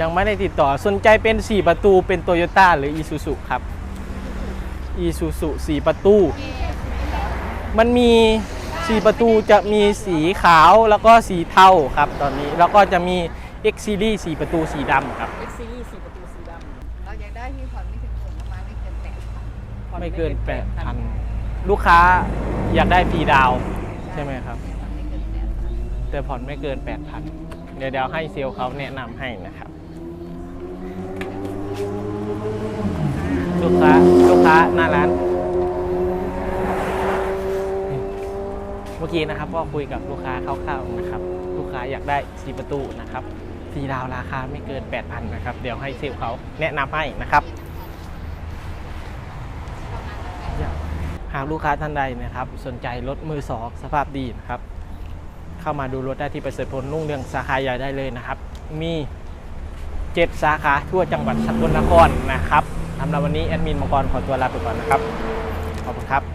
ยังไม่ได้ติดต่อสนใจเป็น 4 ประตูเป็นโตโยต้าหรืออีซูซุครับอีซูซุ4ประตู มันมี 4 ประตูจะมีสีขาวแล้วก็สีเทาครับตอนนี้ แล้วก็จะมี X Series 4ประตูสีดำครับ X Series 4ประตูสีดำเราอยากได้ที่ผ่อนไม่ถึงหมื่นประมาณไม่เกินแปดพันผ่อไม่เกิน8,000 8,000ลูกค้าอยากได้ฟรีดาวน์ใช่ไหมครับผ่อนไม่เกินแปดพันแต่ผ่อนไม่เกิน 8,000เดี๋ยวเดี๋ยวให้เซลล์เขาแนะนำให้นะครับ ลูกค้าลูกค้าหน้าร้าน เมื่อกี้นะครับก็คุยกับลูกค้าคร่าวๆนะครับ ลูกค้าอยากได้สีประตูนะครับสีดาวราคาไม่เกิน 8,000นะครับ เดี๋ยวให้เซลล์เขาแนะนำให้นะครับหากลูกค้าท่านใดนะครับ สนใจรถมือสองสภาพดีนะครับ เข้ามาดูรถได้ที่ประเสริฐพลนุ่งเรืองสาขาใหญ่ได้เลยนะครับ มีเจ็ดสาขาทั่วจังหวัดสกลนครนะครับ สำหรับวันนี้แอดมินมังกรขอตัวลาไปก่อนนะครับ ขอบคุณครับ